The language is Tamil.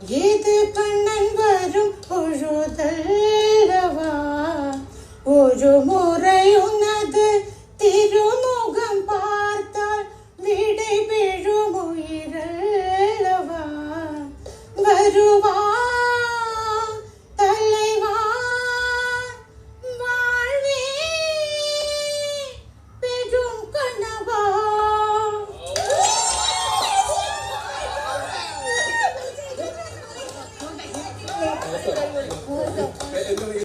இது கண்ணன் வரும் பொழுதல்லவா? ஒரு முறை உனது திருமுகம் பா 我不会的我我有办法